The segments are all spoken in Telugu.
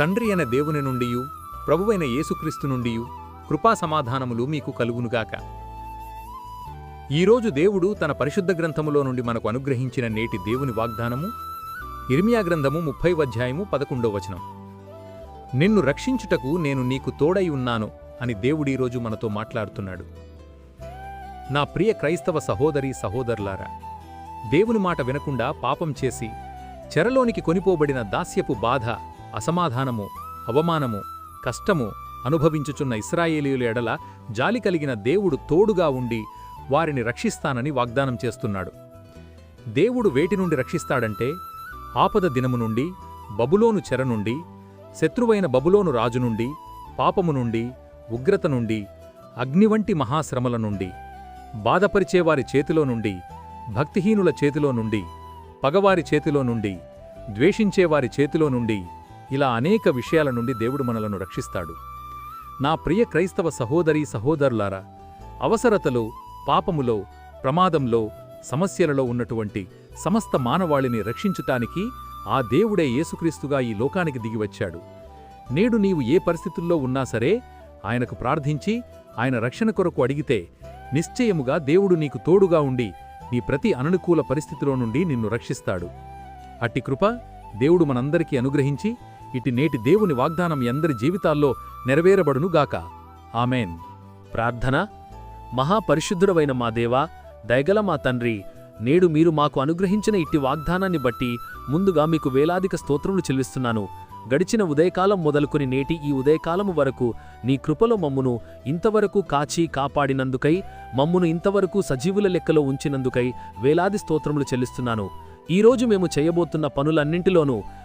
తండ్రి అయిన దేవుని నుండియు ప్రభువైన యేసుక్రీస్తు నుండియు కృపా సమాధానములు మీకు కలుగునుగాక. ఈరోజు దేవుడు తన పరిశుద్ధ గ్రంథములో నుండి మనకు అనుగ్రహించిన నేటి దేవుని వాగ్దానము ఇర్మియా గ్రంథము ముప్పై అధ్యాయము పదకొండో వచనం. నిన్ను రక్షించుటకు నేను నీకు తోడై ఉన్నాను అని దేవుడీరోజు మనతో మాట్లాడుతున్నాడు. నా ప్రియ క్రైస్తవ సహోదరి సహోదరులారా దేవుని మాట వినకుండా పాపం చేసి చెరలోనికి కొనిపోబడిన దాస్యపు బాధ అసమాధానము అవమానము కష్టము అనుభవించుచున్న ఇస్రాయేలీయుల ఎడల జాలి కలిగిన దేవుడు తోడుగా ఉండి వారిని రక్షిస్తానని వాగ్దానం చేస్తున్నాడు. దేవుడు వేటి నుండి రక్షిస్తాడంటే ఆపద దినము నుండి బబులోను చెర నుండి శత్రువైన బబులోను రాజు నుండి పాపము నుండి ఉగ్రత నుండి అగ్ని వంటి మహాశ్రమల నుండి బాధపరిచేవారి చేతిలో నుండి భక్తిహీనుల చేతిలో నుండి పగవారి చేతిలో నుండి ద్వేషించేవారి చేతిలో నుండి ఇలా అనేక విషయాల నుండి దేవుడు మనలను రక్షిస్తాడు. నా ప్రియ క్రైస్తవ సహోదరీ సహోదరులారా అవసరతలో పాపములో ప్రమాదంలో సమస్యలలో ఉన్నటువంటి సమస్త మానవాళిని రక్షించుటానికి ఆ దేవుడే యేసుక్రీస్తుగా ఈ లోకానికి దిగివచ్చాడు. నేడు నీవు ఏ పరిస్థితుల్లో ఉన్నా సరే ఆయనకు ప్రార్థించి ఆయన రక్షణ కొరకు అడిగితే నిశ్చయముగా దేవుడు నీకు తోడుగా ఉండి నీ ప్రతి అననుకూల పరిస్థితిలో నుండి నిన్ను రక్షిస్తాడు. అట్టి కృప దేవుడు మనందరికీ అనుగ్రహించి ఇటు నేటి దేవుని వాగ్దానం ఎందరి జీవితాల్లో నెరవేరబడునుగాక ఆమెన్. ప్రార్థన. మహాపరిశుద్ధుడవైన మా దేవా దయగల మా తండ్రి నేడు మీరు మాకు అనుగ్రహించిన ఇట్టి వాగ్దానాన్ని బట్టి ముందుగా మీకు వేలాదిక స్తోత్రములు చెల్లిస్తున్నాను. గడిచిన ఉదయకాలం మొదలుకొని నేటి ఈ ఉదయకాలము వరకు నీ కృపలో మమ్మును ఇంతవరకు కాచి కాపాడినందుకై మమ్మును ఇంతవరకు సజీవుల లెక్కలో ఉంచినందుకై వేలాది స్తోత్రములు చెల్లిస్తున్నాను. ఈరోజు మేము చేయబోతున్న పనులన్నింటిలోనూ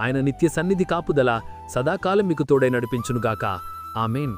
ఆయన నిత్య సన్నిధి కాపుదల సదాకాలం మీకు తోడై నడిపించునుగాక. ఆమెన్.